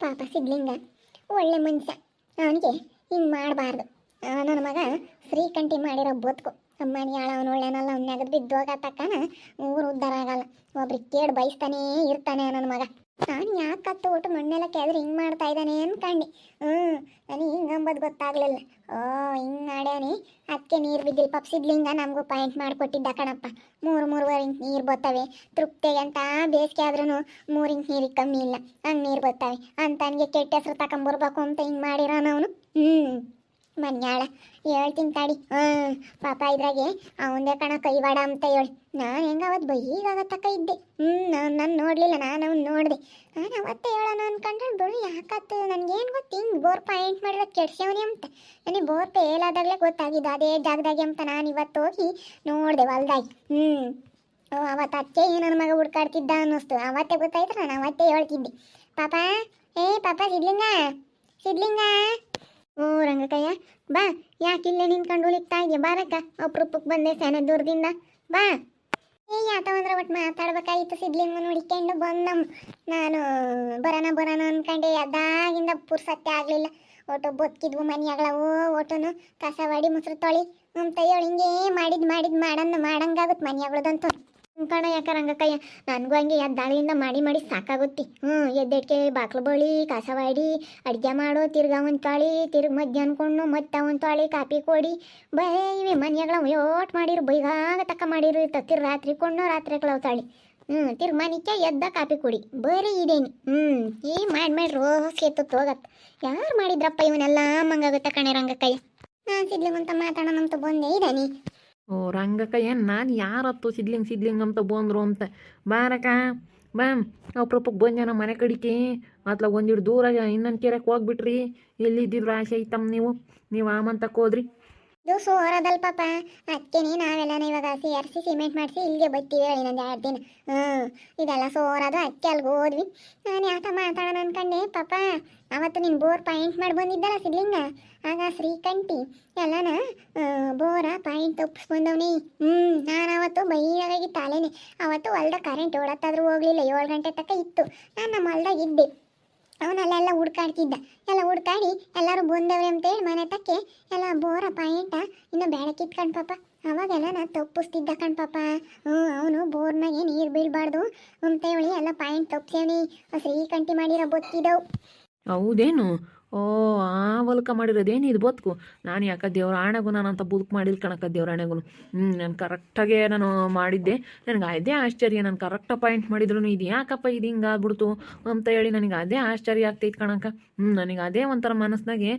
ಪಾಪ ಸಿದ್ಲಿಂಗ ಒಳ್ಳೆ ಮನುಷ್ಯ ಅವನಿಗೆ ಹಿಂಗೆ ಮಾಡಬಾರ್ದು. ನನ್ನ ಮಗ ಶ್ರೀಕಂಠಿ ಮಾಡಿರೋ ಬದುಕು ಅಮ್ಮನಿ ಅವನು ಒಳ್ಳೆನಲ್ಲ, ಅವ್ನ ನೆಗದು ಬಿದ್ದೋಗ ತಕ್ಕನ ಊರು ಉದ್ಧಾರ ಆಗಲ್ಲ. ಒಬ್ರಿಗೆ ಕೇಳಿ ಬಯಸ್ತಾನೇ ಇರ್ತಾನೆ ನನ್ನ ಮಗ. ನಾನು ಯಾಕೆ ಊಟ ಮಣ್ಣೆಲ್ಲ ಕೆದ್ರೆ ಹಿಂಗೆ ಮಾಡ್ತಾ ಇದ್ದಾನೆ ಅನ್ಕಂಡು. ಹ್ಞೂ ನನಗೆ ಹಿಂಗೆ ಅಂಬದು ಗೊತ್ತಾಗ್ಲಿಲ್ಲ. ಓ, ಹಿಂಗೆ ಮಾಡ್ಯಾನಿ ಅದಕ್ಕೆ ನೀರು ಬಿದ್ದಿಲ್ಲ. ಪಪ್ಸಿದ್ಲಿಂಗ ನಮಗೂ ಪಾಯಿಂಟ್ ಮಾಡಿಕೊಟ್ಟಿದ್ದ ಕಣಪ್ಪ. ಮೂರು, ಮೂರುವರೆ ಇಂಚ್ ನೀರು ಬರ್ತವೆ ತೃಪ್ತಿಗೆ ಅಂತ ಬೇಸಿಗೆ ಆದ್ರೂ ಮೂರು ಇಂಚ್ ನೀರಿಗೆ ಕಮ್ಮಿ ಇಲ್ಲ. ಹಂಗೆ ನೀರು ಬರ್ತವೆ ಅಂತ ನನಗೆ ಕೆಟ್ಟ ಹೆಸ್ರು ತಗೊಂಬರ್ಬೇಕು ಅಂತ ಹಿಂಗೆ ಮಾಡಿರೋನು ಅವನು. ಹ್ಞೂ ಮನ್ಯಾಳ. ಹೇಳ್ತೀನಿ ತಾಡಿ. ಹಾಂ ಪಾಪ ಇದ್ರಾಗೆ ಅವಂದೇ ಕಣ ಕೈವಾಡ ಅಂತ ಹೇಳಿ. ನಾನು ಹೆಂಗ ಅವತ್ತು ಬೈಗಾಗ ತಕ್ಕ ಇದ್ದೆ. ಹ್ಞೂ ನಾನು ನಾನು ನೋಡಲಿಲ್ಲ, ನಾನು ಅವ್ನು ನೋಡಿದೆ. ನಾನು ಅವತ್ತೇ ಹೇಳೋಣ ಅನ್ಕೊಂಡ್ರೆ ಬಿಡು ಯಾಕತ್ತು ನನಗೇನು ಗೊತ್ತು ಹಿಂಗೆ ಬೋರ್ ಪಾಯಿಂಟ್ ಮಾಡಿದ್ರೆ ಕೆಡ್ಸೇವನಿ ಅಂತ. ನನಗೆ ಬೋರ್ ಪೇಲಾದಾಗಲೇ ಗೊತ್ತಾಗಿದ್ದು ಅದೇ ಜಾಗದಾಗೆ ಅಂತ ನಾನು ಇವತ್ತು ಹೋಗಿ ನೋಡಿದೆ ಹೊಲ್ದಾಗಿ. ಹ್ಞೂ ಅವತ್ತು ಅತ್ತೆ ನನ್ನ ಮಗ ಹುಡ್ಕಾಡ್ತಿದ್ದ ಅನ್ನಿಸ್ತು. ಅವತ್ತೇ ಗೊತ್ತಾಯ್ತು ನಾನು ಅವತ್ತೇ ಹೇಳ್ತಿದ್ದೆ. ಪಾಪ, ಏ, ಪಾಪ, ಸಿದ್ಲಿಂಗ ಸಿದ್ಲಿಂಗ. ಓ, ರಂಗಕಯ್ಯ, ಬಾ. ಯಾಕಿಲ್ಲೇ ನಿಂತ್ಕೊಂಡು ಉಳಿತಾ ಇದೆಯಾ? ಬಾರಕ್ಕ. ಅಪ್ರೂಪಕ್ಕೆ ಬಂದೆ ಸೆನೆ ದೂರದಿಂದ. ಬಾ. ಏ ಯಾತವಂದ್ರೆ ಒಟ್ಟು ಮಾತಾಡ್ಬೇಕಾಗಿತ್ತು ಸಿದ್ಲಿಂಗ ನೋಡಿಕೊಂಡು ಬಂದಮ್ಮ ನಾನು ಬರೋಣ ಬರೋಣ ಅನ್ಕೊಂಡೆ. ಅದಾಗಿಂದ ಪುರ್ಸತ್ತೆ ಆಗಲಿಲ್ಲ. ಒಟ್ಟು ಬದುಕಿದ್ವು ಮನೆಯಾಗಳವು ಒಟ್ಟನು ಕಸ ಮಾಡಿ ಮುಸ್ರು ತೊಳಿ. ನಮ್ಮ ಹೇಳಿ ಹಿಂಗೆ ಮಾಡಿದ್ ಮಾಡಿದ್ ಮಾಡಂದ ಮಾಡಂಗಾಗುತ್ತೆ ಮನೆಯಾಗಳದಂತೂ. ಕಣ ಯಾಕ ರಂಗಕ್ಕಯ್ಯ? ನನಗೂ ಹಂಗೆ ಎದ್ದಾಳಿಯಿಂದ ಮಾಡಿ ಮಾಡಿ ಸಾಕಾಗುತ್ತೆ. ಹ್ಞೂ ಎದ್ದೆಡ್ಕೆ ಬಾಕ್ಲು ಬಳಿ, ಕಸ ವಾಡಿ, ಅಡುಗೆ ಮಾಡು, ತಿರ್ಗಾ ಒಂದು ತಾಳಿ, ತಿರ್ಗಿ ಮಧ್ಯಾಹ್ನ ಕೊಂಡು ಮತ್ತೆ ಒಂದು ತಾಳಿ ಕಾಪಿ ಕೊಡಿ. ಬರೀ ಇವೆ ಮನೆಯಾಗಳ ಯೋಟ್ ಮಾಡಿರು, ಬೈಗಾಗ ತಕ್ಕ ಮಾಡಿರು ಇರ್ತಾವ ತಿರ್ ರಾತ್ರಿ ಕೊಂಡು ರಾತ್ರಿ ಕಳವ್ ತಾಳಿ? ಹ್ಞೂ ತಿರ್ಗಿ ಮನಿಕೆ ಎದ್ದ ಕಾಪಿ ಕೊಡಿ. ಬರೀ ಇದೇನಿ. ಹ್ಞೂ ಈ ಮಾಡಿ ಮಾಡಿ ರೋಸ್ ಎತ್ತು ಹೋಗತ್ತೆ ಯಾರು ಮಾಡಿದ್ರಪ್ಪ ಇವನ್ನೆಲ್ಲ ಮಂಗಾಗುತ್ತೆ ಕಣೆ ರಂಗಕ್ಕಯ್ಯ? ನಾನು ಸಿದ್ಲಿಗಂತ ಮಾತಾಡೋಣ ಅಂತ ಬಂದೇ ಇದಾನಿ. ಓ ರಂಗಕ್ಕ ಏನು ನಾನು ಯಾರತ್ತು ಸಿದ್ಲಿಂಗ್ ಸಿದ್ಲಿಂಗ್ ಅಂತ ಬಂದರು ಅಂತ. ಬಾರಕ್ಕ, ಬಾ. ಅಪ್ರೂಪಕ್ಕೆ ಪ್ರಪಕ್ ಮನೆ ಕಡಿಕೆ, ಅತ್ಲ ಒಂದಿಟ್ಟು ದೂರ ಇನ್ನೊಂದು ಕೆರೆಗೆ ಹೋಗ್ಬಿಟ್ರಿ. ಎಲ್ಲಿದ್ದಿದ್ರು ಆಸೆ ಐತಮ್ಮ ನೀವು? ನೀವು ಆಮಂತಕ್ಕೆ ಹೋದ್ರಿ. ಇದು ಸೋರದಲ್ ಪಾಪ. ಅದಕ್ಕೇನೆ ನಾವೆಲ್ಲ ಇವಾಗ ಸಿ ಆರ್ ಸಿಮೆಂಟ್ ಮಾಡಿಸಿ ಇಲ್ಲಿಗೆ ಬರ್ತೀವಿ ಇನ್ನೊಂದು ಎರಡು ದಿನ. ಹ್ಞೂ ಇದೆಲ್ಲ ಸೋರದು ಅಕ್ಕಿ ಅಲ್ಲಿಗೆ ಹೋದ್ವಿ. ನಾನು ಯಾಕೆ ಮಾತಾಡೋಣ ಅನ್ಕಂಡೆ, ಪಾಪ ಅವತ್ತು ನೀನು ಬೋರ್ ಪಾಯಿಂಟ್ ಮಾಡಿ ಬಂದಿದ್ದಲ್ಲ ಸಿದ್ಲಿಂಗ? ಆಗ ಶ್ರೀಕಂಠಿ, ಎಲ್ಲನ ಬೋರ ಪಾಯಿಂಟ್ ತಪ್ಪಿಸ್ಕೊಂಡವ್ನಿ ಹ್ಞೂ ನಾನು ಅವತ್ತು ಬೈಯಾಗಿ ತಾಲೇನೆ. ಅವತ್ತು ಹೊಲ್ದ ಕರೆಂಟ್ ಓಡತ್ತಾದ್ರೂ ಹೋಗ್ಲಿಲ್ಲ, ಏಳು ಗಂಟೆ ತನಕ ಇತ್ತು. ನಾನು ನಮ್ಮ ಹೊಲ್ದಾಗ ಇದ್ದೆ. ಅವನಲ್ಲೆಲ್ಲ ಹುಡ್ಕಾಡ್ತಿದ್ದ. ಎಲ್ಲ ಹುಡ್ಕಾಡಿ ಎಲ್ಲರೂ ಬಂದವ್ರೆ ಅಂತೇಳಿ ಮನೆ ತಕ್ಕೆ ಎಲ್ಲ ಬೋರ ಪಾಯಿಂಟ ಇನ್ನು ಕಣ್ ಪಾಪ. ಅವಾಗೆಲ್ಲ ನಾನು ತಪ್ಪಿಸ್ತಿದ್ದ ಕಣ್ ಪಾಪ. ಹ್ಞೂ, ಅವನು ಬೋರ್ನಾಗೆ ನೀರು ಬೀಳಬಾರ್ದು ಅಂತೇಳಿ ಎಲ್ಲ ಪಾಯಿಂಟ್ ತಪ್ಸೇವನಿ ಶ್ರೀಕಂಠಿ ಮಾಡಿರೋ ಬೊತ್ತಿದವು. ಹೌದೇನು? ಓ, ಆ ಹೊಲ್ಕ ಮಾಡಿರೋದೇನು ಇದು ಬದುಕು? ನಾನು ಯಾಕ ದೇವ್ರ ಆಣೆಗೂ ನಾನು ಅಂತ ಬದುಕು ಮಾಡಿಲ್ಲ ಕಣಕ್ಕ ದೇವ್ರ ಆಣೆಗೂ ಹ್ಞೂ ನಾನು ಕರೆಕ್ಟಾಗೆ ನಾನು ಮಾಡಿದ್ದೆ. ನನಗೆ ಅದೇ ಆಶ್ಚರ್ಯ, ನಾನು ಕರೆಕ್ಟ್ ಅಪಾಯಿಂಟ್ ಮಾಡಿದ್ರು ಇದು ಯಾಕಪ್ಪ ಇದು ಹಿಂಗೆ ಆಗ್ಬಿಡ್ತು ಅಂತ ಹೇಳಿ ನನಗೆ ಅದೇ ಆಶ್ಚರ್ಯ ಆಗ್ತೈತೆ ಕಣಕ. ಹ್ಞೂ ನನಗೆ ಅದೇ ಒಂಥರ ಮನಸ್ಸಿನಾಗೆ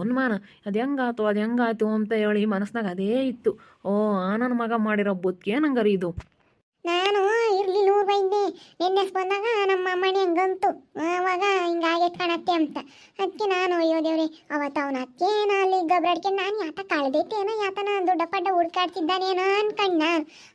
ಅನುಮಾನ. ಅದು ಹೆಂಗಾಯ್ತು ಅದು ಹೆಂಗಾಯ್ತು ಅಂತ ಹೇಳಿ ಮನಸ್ನಾಗ ಅದೇ ಇತ್ತು. ಓ, ಆ ನನ್ನ ಮಗ ಮಾಡಿರೋ ಬದುಕೆ ನಂಗರಿ ಇದು? ನಾನು ಇರ್ಲಿ ನೂರು ಬೈದೆ ನಿನ್ನೆ ಬಂದಾಗ ನಮ್ಮ ಅಮ್ಮಣಿ ಹಂಗಂತು. ಅವಾಗ ಹಿಂಗಾಗೈತೆ ಕಾಣತ್ತೆ ಅಂತ. ಅದಕ್ಕೆ ನಾನು, ಅಯ್ಯೋ ದೇವ್ರಿ, ಅವತ್ತು ಅವನ ಅತ್ತೇನ ಅಲ್ಲಿ ಗಬ್ರಾಡ್ಕೆ ನಾನು ಯಾತ ಕಳ್ದೈತೇನೋ ಯಾತನ ದೊಡ್ಡ ಪಡ್ಡ ಹುಡ್ಕಾಡ್ತಿದ್ದಾನೇನೋ ಅನ್ಕಂಡ.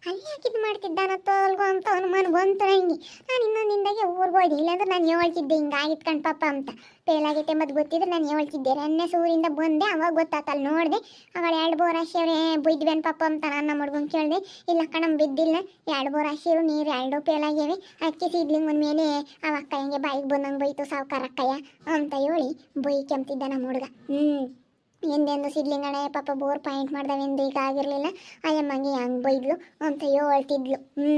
ಅಲ್ಲಿ ಯಾಕಿದ್ ಮಾಡ್ತಿದ್ದಾನ ಅಲ್ಗೋ ಅಂತ ಅನುಮಾನ ಬಂತು ನಂಗೆ. ನಾನು ಇನ್ನೊಂದಿಂದಾಗೆ ಊರ್ಬೋದು ಇಲ್ಲಾಂದ್ರೆ ನಾನು ಹೇಳ್ತಿದ್ದೆ ಹಿಂಗಾಗಿತ್ತು ಕಣ್ ಪಾಪ ಅಂತ. ಪೇಲಾಗೈತೆ ಮತ್ತು ಗೊತ್ತಿದ್ರೆ ನಾನು ಹೇಳ್ತಿದ್ದೆ. ನೆನ್ನೆ ಸೂರಿಂದ ಬಂದೆ, ಅವಾಗ ಗೊತ್ತಾತಲ್ಲ ನೋಡಿದೆ. ಅವಾಗ ಎರಡು ಬೋರ್ ಹಾಕ್ಯವ್ರೆ ಬುಯ್ದ್ವೇನ್ ಪಾಪ ಅಂತ ನಾನು ಹುಡ್ಗನ್ ಕೇಳಿದೆ. ಇಲ್ಲ ಕಣಮ್ ಬಿದ್ದಿಲ್ಲ. ಎರಡು ಬೋರ್ ಹಾಕಿರು ನೀರು ಎರಡು ಪೇಲಾಗ್ಯವೆ ಅಕ್ಕಿ ಸೀಡ್ಲಿಂಗ್ ಒಂದು ಮೇಲೆ, ಅವ ಅಕ್ಕ ಹೆಂಗೆ ಬಾಯಿಗೆ ಬಂದಂಗೆ ಬೈತು, ಸಾವುಕಾರ ಅಕ್ಕಯ್ಯ? ಅಂತ ಹೇಳಿ ಬೈ ಕೆಮ್ತಿದ್ದ ನಮ್ಮ ಹುಡುಗ. ಹ್ಞೂ ಎಂದೆಂದು ಸಿದ್ಲಿಂಗಣ್ಣ ಪಾಪ ಬೋರ್ ಪಾಯಿಂಟ್ ಮಾಡ್ದವೆಂದು ಈಗ ಆಗಿರಲಿಲ್ಲ. ಅಯ್ಯಮ್ಮಂಗೆ ಹೆಂಗೆ ಬೈದ್ಲು, ಅಂತ ಹೇಳ್ತಿದ್ಲು. ಹ್ಞೂ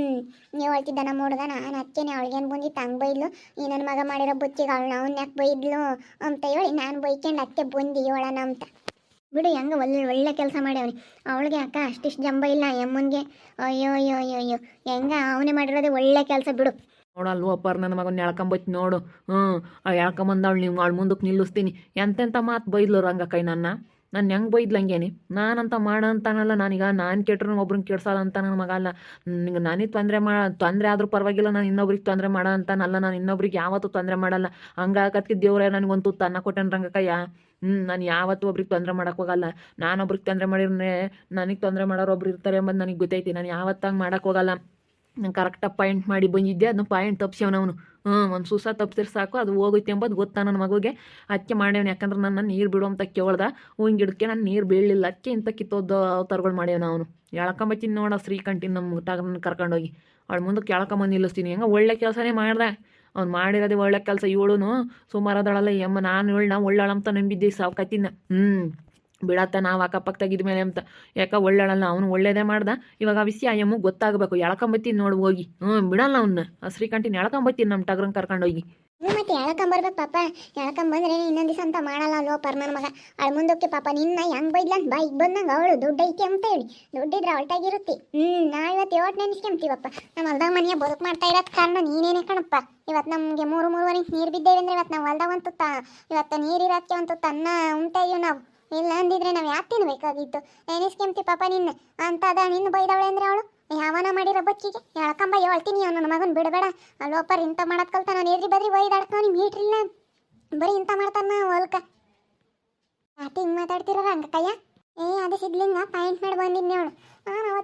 ಹೇಳ್ತಿದ್ದ ನಮ್ಮ ಹುಡುಗ ನಾನು ಅದಕ್ಕೇನೆ ಅವಳಿಗೇನು ಬಂದಿತ್ತು, ಹಂಗೆ ಬೈದ್ಲು. ಈ ನನ್ನ ಮಗ ಮಾಡಿರೋ ಬುತ್ತಿಗೆ ಅವಳು ಅವ್ನ ಯಾಕೆ ಬೈದ್ಲು, ಅಂತ ಹೇಳಿ ನಾನು ಬೈಕೊಂಡು ಅತ್ತೆ ಬಂದು ಹೇಳೋಣ ಅಂತ. ಬಿಡು, ಹೆಂಗ ಒಳ್ಳೆ ಒಳ್ಳೆ ಕೆಲಸ ಮಾಡ್ಯಾವನಿ. ಅವಳಿಗೆ ಅಕ್ಕ ಅಷ್ಟಿಷ್ಟು ಜಂಬ ಇಲ್ಲ ಎಮ್ಮನ್ಗೆ ಅಯ್ಯೋ ಅಯ್ಯೋ ಅಯ್ಯೋ ಅಯ್ಯೋ. ಹೆಂಗ ಅವನೇ ಮಾಡಿರೋದೇ ಒಳ್ಳೆ ಕೆಲಸ ಬಿಡು. ನೋಡಲ್ವ ಅಪ್ಪಾರ ನನ್ನ ಮಗನ ಎಳ್ಕೊಂಬತ್ತಿ ನೋಡು. ಹ್ಞೂ ಎಳ್ಕೊಂಬಂದವಳು ನೀವು ಅವಳು ಮುಂದಕ್ಕೆ ನಿಲ್ಲಿಸ್ತೀನಿ. ಎಂತೆಂಥ ಮಾತು ಬೈದ್ಲು ರಂಗಕ್ಕೈ ನನ್ನ. ನಾನು ಹೆಂಗೆ ಬೈದ್ಲಂಗೇನಿ ನಾನಂತ ಮಾಡ ಅಂತಾನಲ್ಲ ನಾನೀಗ. ನಾನು ಕೇಟ್ರು ಒಬ್ರನ್ನ ಕೆಡ್ಸಲ್ಲ ಅಂತ ನನ್ನ ಮಗ ಅಲ್ಲ. ನಿಂಗೆ ನನಗೆ ತೊಂದರೆ ಮಾ, ತೊಂದರೆ ಆದರೂ ಪರವಾಗಿಲ್ಲ, ನಾನು ಇನ್ನೊಬ್ರಿಗೆ ತೊಂದರೆ ಮಾಡ ಅಂತಾನಲ್ಲ. ನಾನು ಇನ್ನೊಬ್ರಿಗೆ ಯಾವತ್ತೂ ತೊಂದರೆ ಮಾಡಲ್ಲ. ಹಂಗಾಕತ್ತಿ ದೇವ್ರೆ, ನನಗೊಂದು ಅನ್ನ ಕೊಟ್ಟೆನ ರಂಗಕ್ಕಯ್ಯ ಹ್ಞೂ ನಾನು ಯಾವತ್ತೂ ಒಬ್ರಿಗೆ ತೊಂದರೆ ಮಾಡಕ್ಕೆ ಹೋಗಲ್ಲ. ನಾನೊಬ್ರಿಗೆ ತೊಂದರೆ ಮಾಡಿದ್ರೆ ನನಗೆ ತೊಂದರೆ ಮಾಡೋರು ಒಬ್ರು ಇರ್ತಾರೆ ಎಂಬುದು ನನಗೆ ಗೊತ್ತೈತಿ. ನಾನು ಯಾವತ್ತಂಗೆ ಮಾಡಕ್ಕೆ ಹೋಗಲ್ಲ. ನಾನು ಕರೆಕ್ಟಾಗಿ ಪಾಯಿಂಟ್ ಮಾಡಿ ಬಂದಿದ್ದೆ. ಅದನ್ನ ಪಾಯಿಂಟ್ ತಪ್ಸ್ಯವನವನು ಹ್ಞೂ ಒಂದು ಸುಸ ತಪ್ಸಿದ್ರೆ ಸಾಕು, ಅದು ಹೋಗುತ್ತೆ ಎಂಬುದು ಗೊತ್ತಾ ನನ್ನ ಮಗುಗೆ. ಅದಕ್ಕೆ ಮಾಡ್ಯವನು, ಯಾಕಂದ್ರೆ ನನ್ನ ನೀರು ಬಿಡು ಅಂತ ಕೇಳ್ದ ಹೂವಿನ ಗಿಡಕ್ಕೆ ನಾನು ನೀರು ಬೀಳಲಿಲ್ಲ. ಅದಕ್ಕೆ ಇಂಥ ಕಿತ್ತೋದ ಅವತಾರಗಳು ಮಾಡ್ಯವನ ಅವನು. ಎಳ್ಕೊಂಬತ್ತೀನಿ ನೋಡ ಶ್ರೀಕಂಠಿನ ನಮ್ಮ ತಗೊಂಡು ಕರ್ಕೊಂಡೋಗಿ ಅವಳು ಮುಂದಕ್ಕೆ ಎಳ್ಕೊಂಬಂದು ನಿಲ್ಲಿಸ್ತೀನಿ. ಹೆಂಗೆ ಒಳ್ಳೆ ಕೆಲಸನೇ ಮಾಡ್ದೆ. ಅವ್ನು ಮಾಡಿರೋದೇ ಒಳ್ಳೆ ಕೆಲಸ. ಇವಳುನು ಸುಮಾರದಳಲ್ಲ ಅದಳಲ್ಲ ಎಮ್ಮ ನಾನು ಒಳ್ಳೆ ಒಳ್ಳಾಳಂತ ನಂಬಿದ್ದೆ ಸಾವ್ಕತ್ತಿನ ಹ್ಞೂ ಬಿಡತ್ತ ನಾವು ಅಕ್ಕಪಕ್ಕ ಮೇಲೆ ಅಂತ. ಯಾಕ ಒಳ್ಳೇಳಲ್ಲ, ಅವನು ಒಳ್ಳೇದೇ ಮಾಡ್ದ. ಇವಾಗ ಆ ವಿಷಯ ಗೊತ್ತಾಗಬೇಕು. ಎಳ್ಕೊಂಬತ್ತೀನಿ ನೋಡು, ಹೋಗಿ. ಹ್ಞೂ ಬಿಡಲ್ಲ ಅವನ್ನ ಶ್ರೀಕಂಠಿನ ಎಳ್ಕೊಂಬತ್ತೀನಿ ನಮ್ಮ ಟಗ್ರನ್ ಕರ್ಕೊಂಡೋಗಿ ಹ್ಞೂ ಮತ್ತೆ ಎಳ್ಕೊಂಬರ್ಬೇಕು ಪಾಪ. ಎಳ್ಕೊಂಬಂದ್ರೆ ಇನ್ನೊಂದು ದಿವಸ ಅಂತ ಮಾಡಲ್ಲ ಅಲ್ವೋ ಪರ್ ನನ್ನ ಮಗ. ಅಳ್ ಮುಂದಕ್ಕೆ ಪಾಪ, ನಿನ್ನ ಹೆಂಗ್ ಬೈದ್ಲ? ಅಂತ ಬೈಕ್ ಬಂದಂಗೆ ಅವಳು ದುಡ್ಡು ಐತೆ ಅಂತ ಹೇಳಿ. ದುಡ್ಡಿದ್ರೆ ಅವಳ್ಟಾಗಿರುತ್ತೆ ಹ್ಞೂ ನಾವು ಇವತ್ತು ಇವತ್ತು ನೆನೆಸ್ಕೊಂತೀವಪ್ಪ? ನಮ್ಮ ಹೊಲ್ದಾಗ ಮನೆಯ ಬದುಕು ಮಾಡ್ತಾ ಇರೋದ್ ಕಾರಣ ನೀನೇನೆ ಕಣಪ್ಪ. ಇವತ್ತು ನಮಗೆ ಮೂರು ಮೂರುವರೆ ನೀರು ಬಿದ್ದೇವೆ ಅಂದ್ರೆ ಇವತ್ತು ನಾವು ಹೊಲ್ದಾಗ ಒಂದು ಇವತ್ತು ನೀರಿರೋಕ್ಕೆ ಒಂದು ತನ್ನ ಅನ್ನ ಇದೀವಿ ನಾವು. ಇಲ್ಲ ಅಂದಿದ್ರೆ ನಾವು ಯಾಕೆ ತಿನ್ಬೇಕಾಗಿತ್ತು? ನೆನೆಸ್ಕೊಂತಿ ಪಾಪ ನಿನ್ನ. ಅಂತ ಅದ ನಿನ್ನ ಬೈದವಳೆ ಅಂದ್ರೆ ಅವಳು? ಯಾವನ ಮಾಡಿರೋ ಬಚ್ಚಿಗೆ? ಎಳ್ಕೊಂಬ ಹೇಳ್ತೀನಿ ಅವ್ನು ನನ್ನ ಮಗನ್ ಬಿಡಬೇಡ. ಅಲ್ಲೋಪರ್ ಇಂಥ ಮಾಡತ್ ಕಲ್ತ ನಾನು ಎದ್ರಿ ಬದ್ರಿ ಬೈದಾಡ್ಕ ನಿಮ್ ಹೇಳ್ರಿಲ್ಲ ಬರೀ ಇಂಥ ಮಾಡ್ತಾನ ಹೊಲ್ಕ ಆತಿ ಹಿಂಗೆ ಮಾತಾಡ್ತಿರ ರಂಗಕ್ಕಯ್ಯ ಏ, ಅದು ಸಿಗ್ಲಿಂಗ ಪಾಯಿಂಟ್ ಮಾಡಿ ಬಂದಿದ್ನಿ ಅವಳು.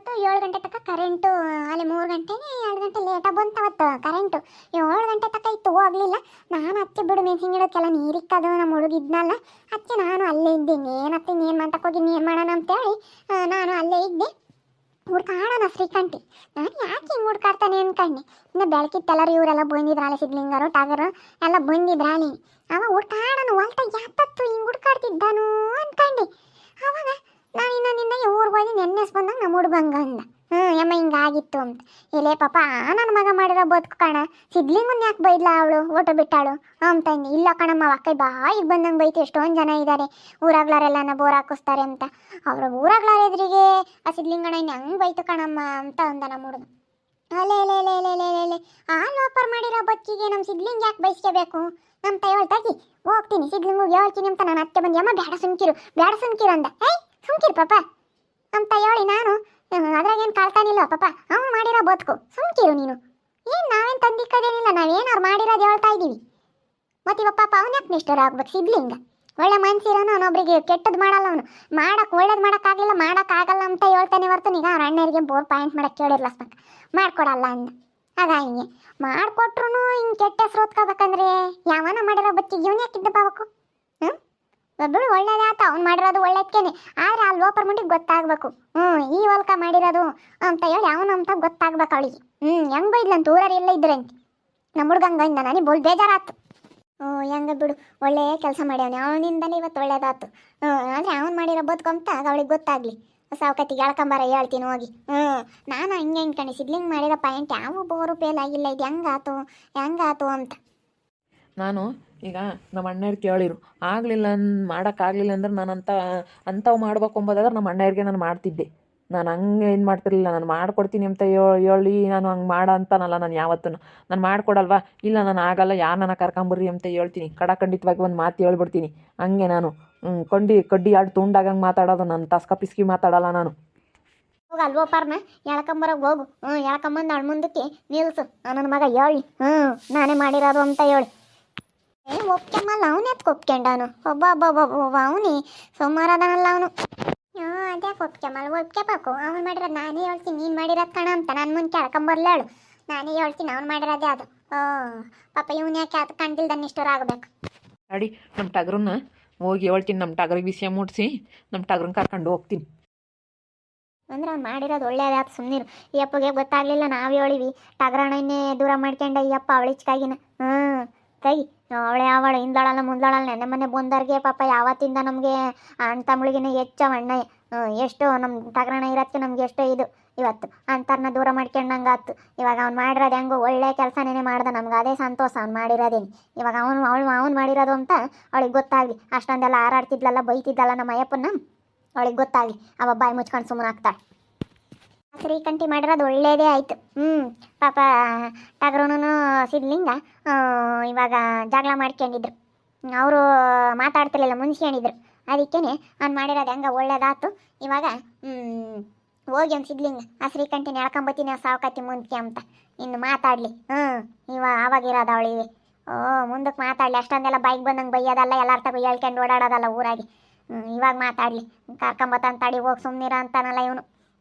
ನಾನು ಅವತ್ತು ಏಳು ಗಂಟೆ ತನಕ ಕರೆಂಟು ಅಲ್ಲಿ ಮೂರು ಗಂಟೆಗೆ ಎರಡು ಗಂಟೆ ಲೇಟಾಗಿ ಬಂತು ಅವತ್ತು ಕರೆಂಟು ಏಳು ಗಂಟೆ ತನಕ ಇತ್ತು, ಹೋಗ್ಲಿಲ್ಲ. ನಾನು ಅತ್ತೆ ಬಿಡು ಮೆಣಸಿನ ಗಿಡಕ್ಕೆಲ್ಲ ನೀರಿಕ್ಕದು ನಮ್ಮ ಹುಡುಗಿದ್ನಲ್ಲ ಅದಕ್ಕೆ ನಾನು ಅಲ್ಲೇ ಇದ್ದೀನಿ ಏನತ್ತೆ ನೀನು ಮಂತಕ್ಕೆ ಹೋಗಿ ನೀರು ಮಾಡೋಣ ಅಂತೇಳಿ ನಾನು ಅಲ್ಲೇ ಇದ್ದೆ. ಹುಡ್ಕಾಡೋಣ ಶ್ರೀಕಂಠಿ. ನಾನು ಯಾಕೆ ಹಿಂಗೆ ಹುಡ್ಕಾಡ್ತಾನೆ ಅನ್ಕಂಡೆ. ಇನ್ನು ಬೆಳಕಿತ್ತೆಲ್ಲರೂ ಇವರೆಲ್ಲ ಬಂದಿದ್ರಲ್ಲ ಸಿದ್ಲಿಂಗರು, ಟಾಗರು, ಎಲ್ಲ ಬಂದಿದ್ರಾಲಿ. ಅವ ಹುಡ್ಕಾಡೋಣ ಹೊಲ್ತ ಯಾತತ್ತು ಹಿಂಗೆ ಹುಡ್ಕಾಡ್ತಿದ್ದಾನು ಅನ್ಕಂಡೆ. ಅವಾಗ ನಾನು ನಿನ್ನ ಊರಿಗೆ ಹೋಗಿ ನೆನ್ನೆಸ್ ಬಂದಾಗ ನಮ್ಮ ಹುಡುಗಂಗ ಅಂದ. ಹ್ಞೂ ಯಮ್ಮ ಹಿಂಗಾಗಿತ್ತು ಅಂತ. ಇಲ್ಲೇ ಪಾಪ ನನ್ನ ಮಗ ಮಾಡಿರೋ ಬದುಕು ಕಣ. ಸಿದ್ಲಿಂಗನ್ ಯಾಕೆ ಬೈದ್ಲ ಅವಳು? ಓಟೋ ಬಿಟ್ಟಾಳು? ಅಂತಂದು ಇಲ್ಲ ಕಣಮ್ಮ ಅಕ್ಕ ಬಾಯಿಗೆ ಬಂದಂಗೆ ಬೈತು. ಎಷ್ಟೊಂದು ಜನ ಇದ್ದಾರೆ ಊರಾಗ್ಲಾರೆಲ್ಲನ ಬೋರ್ ಹಾಕಿಸ್ತಾರೆ ಅಂತ. ಅವ್ರ ಊರಾಗ್ಲಾರ ಎದುರಿಗೆ ಆ ಸಿದ್ಲಿಂಗಣ್ಣ ಇನ್ನು ಹೆಂಗೆ ಬೈತು ಕಣಮ್ಮ ಅಂತ ಅಂದ ನಮ್ಮ ಹುಡುಗ. ಅಲೆ ಅಲೆ ಅಲೆ ಅಲೆ ಅಲೆ ಅಲೆ ಆ ಲೋಪರ್ ಮಾಡಿರೋ ಬಚ್ಚಿಗೆ ನಮ್ಮ ಸಿದ್ಲಿಂಗ್ ಯಾಕೆ ಬಯಸ್ಕೋಬೇಕು ನಮ್ಮ ತಾಯಿ ತಗಿ ಹೋಗ್ತೀನಿ. ಹೋಗಿ ಹೇಳ್ತೀನಿ ಅಂತ ನಾನು ಅತ್ತೆ ಬಂದು, ಯಮ್ಮ ಬೇಡ ಸುಮ್ಕಿರು ಬೇಡ ಸುಮ್ಕಿರು ಅಂದ. ಏಯ್ ಸುಮ್ಕಿರು ಪಾಪ. ಅಂತ ಹೇಳಿ ನಾನು ಅದ್ರಾಗೇನು ಕಾಳ್ತಾನಿಲ್ಲ ಪಾಪ. ಅವ್ನು ಮಾಡಿರೋ ಬದುಕು, ಸುಮ್ಕಿರು ನೀನು. ಏನು ನಾವೇನು ತಂದಿಕ್ಕದೇನಿಲ್ಲ ನಾವೇನಾರು ಮಾಡಿರೋದು ಹೇಳ್ತಾ ಇದ್ದೀವಿ ಮತ್ತೆ ಇವಾಗ ಪಾಪ ಅವನ ಯಾಕೆ ನಿಷ್ಠರ ಆಗ್ಬೇಕು ಸಿಬ್ಲಿಂಗ ಒಳ್ಳೆ ಮನ್ಸಿರೋನು ಅವನೊಬ್ಬರಿಗೆ ಕೆಟ್ಟದ್ದು ಮಾಡಲ್ಲ ಅವನು. ಮಾಡಕ್ಕೆ ಒಳ್ಳೇದು ಮಾಡೋಕ್ಕಾಗಲಿಲ್ಲ, ಮಾಡೋಕ್ಕಾಗಲ್ಲ ಅಂತ ಹೇಳ್ತಾನೆ ಹೊರ್ತು ಈಗ ಅವ್ರ ಅಣ್ಣರಿಗೆ ಬೋರ್ ಪಾಯಿಂಟ್ ಮಾಡಕ್ಕೆ ಕೇಳಿರಲ್ಲ ಸಾಕು ಮಾಡ್ಕೊಡಲ್ಲ ಅಂದ. ಆಗ ಹಿಂಗೆ. ಮಾಡಿಕೊಟ್ರು ಹಿಂಗೆ ಕೆಟ್ಟ ಹೆಸರು ಓದ್ಕೋಬೇಕಂದ್ರೆ ಯಾವನ ಮಾಡಿರೋ ಬಚ್ಚಿಗೆ ಇವನೇ ಯಾಕಿದ್ದ ಒಬ್ಬಳು ಒಳ್ಳೇದಾತ, ಅವ್ನು ಮಾಡಿರೋದು ಒಳ್ಳೇದ್ಕೇನೆ. ಆದ್ರೆ ಅಲ್ಲಿ ಲೋಪರ್ ಮುಂಡಿಗೆ ಗೊತ್ತಾಗ್ಬೇಕು. ಹ್ಞೂ ಈ ಹೊಲ್ಕ ಮಾಡಿರೋದು ಅಂತ ಹೇಳಿ ಅವನು ಅಂತ ಗೊತ್ತಾಗ್ಬೇಕು ಅವಳಿಗೆ. ಹ್ಞೂ ಹೆಂಗೆ ಬೈದ್ಲಂತ ಊರಲ್ಲಿ ಎಲ್ಲ ಇದ್ರಂತೆ ನಮ್ಮ ಹುಡ್ಗಂಗ ನನಗೆ ಬೋಲ್ ಬೇಜಾರಾತು. ಹ್ಞೂ ಹೆಂಗ ಬಿಡು, ಒಳ್ಳೆ ಕೆಲಸ ಮಾಡ್ಯಾವನೆ. ಅವನಿಂದಲೇ ಇವತ್ತು ಒಳ್ಳೇದಾತು. ಹ್ಞೂ ಅಂದರೆ ಅವ್ನು ಮಾಡಿರೋ ಬದುಕಂತ ಅವಳಿಗೆ ಗೊತ್ತಾಗ್ಲಿ. ಸಾವ್ಕತ್ತಿಗೆ ಹೇಳ್ಕೊಂಬಾರ ಹೇಳ್ತೀನಿ ಹೋಗಿ. ಹ್ಞೂ ನಾನು ಹಂಗೆ ಅನ್ಕೊಂಡೆ ಸಿಡ್ಲಿಂಗ್ ಮಾಡಿರೋ ಪಾಯಿಂಟ್ ಯಾವ ಬೋರು ಫೇಲ್ ಆಗಿಲ್ಲ, ಇದು ಹೆಂಗಾತು ಹೆಂಗಾತು ಅಂತ. ನಾನು ಈಗ ನಮ್ಮ ಅಣ್ಣವ್ರು ಕೇಳಿರು, ಆಗಲಿಲ್ಲ ಮಾಡೋಕ್ಕಾಗಲಿಲ್ಲ ಅಂದ್ರೆ ನಾನು ಅಂತ, ಅಂಥವು ಮಾಡ್ಬೇಕು ಅಂಬೋದಾದ್ರೆ ನಮ್ಮ ಅಣ್ಣವ್ರಿಗೆ ನಾನು ಮಾಡ್ತಿದ್ದೆ. ನಾನು ಹಂಗೆ ಏನು ಮಾಡ್ತಿರ್ಲಿಲ್ಲ, ನಾನು ಮಾಡ್ಕೊಡ್ತೀನಿ ಅಂತ ಹೇಳಿ ನಾನು ಹಂಗೆ ಮಾಡ ಅಂತಾನಲ್ಲ ನಾನು ಯಾವತ್ತೂ ನಾನು ಮಾಡ್ಕೊಡಲ್ವಾ? ಇಲ್ಲ, ನಾನು ಆಗಲ್ಲ ಯಾರು ನನ್ನ ಕರ್ಕೊಂಬರ್ರಿ ಅಂತ ಹೇಳ್ತೀನಿ. ಕಡಖಂಡಿತವಾಗಿ ಒಂದು ಮಾತು ಹೇಳ್ಬಿಡ್ತೀನಿ. ಹಂಗೆ ನಾನು ಕೊಂಡಿ ಕಡ್ಡಿ ಎರಡು ತುಂಡಾಗಂಗೆ ಮಾತಾಡೋದು ನಾನು, ತಸ್ಕ ಪಿಸ್ಕಿ ಮಾತಾಡಲ್ಲ ನಾನು. ಹೋಗ ಅಲ್ವೋಪಾರ್ನ ಎಳ್ಕೊಂಬರೋಗಿ ಹೋಗು. ಹ್ಞೂ ಎಳ್ಕೊಂಬಂದು ಅಣ್ಣ ಮುಂದಕ್ಕೆ ನಿಲ್ಸು. ನನ್ನ ಮಗ ಹೇಳಿ. ಹ್ಞೂ ನಾನೇ ಮಾಡಿರೋದು ಅಂತ ಹೇಳಿ. ಒಪ್ಕೊಂಬಲ್ಲ ಅವನೇ ಒಪ್ಕೊಂಡವನು ಒಬ್ಬ ಒಬ್ಬ ಒಬ್ಬ ಒಬ್ಬ ಸೋಮವಾರ ಸೋಮವಾರದನಲ್ಲ ಅವನು. ಹ್ಞೂ ಅದೇ ಒಪ್ಕೊಂಬಲ್ಲ ಒಪ್ಕೊಬೇಕು ಅವ್ನು ಮಾಡಿರೋದು ನಾನೇ ಹೇಳ್ತೀನಿ. ನೀನು ಮಾಡಿರೋದು ಕಣ ಅಂತ. ನಾನು ಮುಂದೆ ಎಳ್ಕೊಂಬರ್ಲೇಳು ನಾನೇ ಹೇಳ್ತೀನಿ. ಅವ್ನು ಮಾಡಿರೋದೇ ಅದು ಓ ಪಾಪ ಇವನು ಯಾಕೆ ಅದು ಕಂಡಿಲ್ದನ್ನ ಇಷ್ಟರ ಆಗಬೇಕು? ಅಡಿ ನಮ್ಮ ಟಗ್ರನ್ನ ಹೋಗಿ ಹೇಳ್ತೀನಿ. ನಮ್ಮ ಟಗರಿಗೆ ವಿಷಯ ಮುಟ್ಸಿ ನಮ್ಮ ಟಗ್ರನ್ನ ಕರ್ಕೊಂಡು ಹೋಗ್ತೀನಿ. ಅಂದ್ರೆ ಅವ್ನು ಮಾಡಿರೋದು ಒಳ್ಳೇದಾಯ್ತು ಸುಮ್ಮನಿರು ಈ ಅಪ್ಪಗೆ ಗೊತ್ತಾಗ್ಲಿಲ್ಲ ನಾವು ಹೇಳಿವಿ. ಟಗರಣನ್ನೇ ದೂರ ಮಾಡ್ಕೊಂಡ ಈ ಅಪ್ಪ ಅವಳಿಚ್ಕಾಗಿನ. ಹ್ಞೂ ತೆಗಿ ಅವಳೆ ಅವಳು ಹಿಂದಳಲ್ಲ ಮುಂದಳಲ್ಲ ನೆನೆ ಮನೆ ಬಂದವ್ರಿಗೆ ಪಾಪ ಯಾವತ್ತಿಂದ ನಮಗೆ ಅಣ್ಣ ತಮ್ಮಳಿಗಿನ ಹೆಚ್ಚು ಅಣ್ಣ. ಎಷ್ಟು ನಮ್ಮ ಟಗರಣ ಇರತ್ತೆ ನಮ್ಗೆ ಎಷ್ಟೋ ಇದು. ಇವತ್ತು ಅಂತರ್ನ ದೂರ ಮಾಡ್ಕೊಂಡಂಗೆ ಆತು ಇವಾಗ ಅವ್ನು ಮಾಡಿರೋದು ಹೆಂಗೋ ಒಳ್ಳೆ ಕೆಲಸನೇ ಮಾಡ್ದೆ, ನಮ್ಗೆ ಅದೇ ಸಂತೋಷ ಅವ್ನು ಮಾಡಿರೋದೇನು. ಇವಾಗ ಅವನು, ಅವಳು, ಅವ್ನು ಮಾಡಿರೋದು ಅಂತ ಅವಳಿಗೆ ಗೊತ್ತಾಗಲಿ. ಅಷ್ಟೊಂದೆಲ್ಲ ಹಾರಾಡ್ತಿದ್ಲಲ್ಲ ಬೈತಿದ್ದಲ್ಲ ನಮ್ಮ ಅಯ್ಯಪ್ಪನ ಅವಳಿಗೆ ಗೊತ್ತಾಗಲಿ. ಅವ ಬಾಯಿ ಮುಚ್ಕೊಂಡು ಸುಮ್ಮನೆ ಆಗ್ತಾಳೆ. ಶ್ರೀಕಂಠಿ ಮಾಡಿರೋದು ಒಳ್ಳೇದೇ ಆಯಿತು. ಹ್ಞೂ ಪಾಪ, ಟಗರುನು ಸಿದ್ಲಿಂಗ ಇವಾಗ ಜಗಳ ಮಾಡ್ಕೊಂಡಿದ್ರು ಅವರು ಮಾತಾಡ್ತಿರ್ಲಿಲ್ಲ ಮುನ್ಸ್ಕೊಂಡಿದ್ರು ಅದಕ್ಕೇನೆ ಅವ್ನು ಮಾಡಿರೋದು ಹೆಂಗೆ ಒಳ್ಳೇದಾಯ್ತು ಇವಾಗ ಹೋಗಿ ಅವ್ನು ಸಿದ್ಲಿಂಗ, ಆ ಶ್ರೀಕಂಠಿನ ಎಳ್ಕೊಂಬತ್ತೀನಿ ನಾವು ಸಾವುಕತ್ತಿ ಮುಂದಕ್ಕೆ ಅಂತ. ಇನ್ನು ಮಾತಾಡಲಿ. ಹ್ಞೂ ಇವಾಗ ಆವಾಗಿರೋದು ಅವಳಿಗೆ ಓ ಮುಂದಕ್ಕೆ ಮಾತಾಡಲಿ. ಅಷ್ಟೊಂದೆಲ್ಲ ಬೈಕ್ ಬಂದಂಗೆ ಬೈಯೋದಲ್ಲ ಎಲ್ಲರ ತಗೋ ಹೇಳ್ಕೊಂಡು ಓಡಾಡೋದಲ್ಲ ಊರಾಗಿ. ಹ್ಞೂ ಇವಾಗ ಮಾತಾಡಲಿ. ಕರ್ಕೊಂಬತ್ತಂತಾಡಿ ಹೋಗಿ ಸುಮ್ಮನಿರ ಅಂತಾನಲ್ಲ ಇವನು.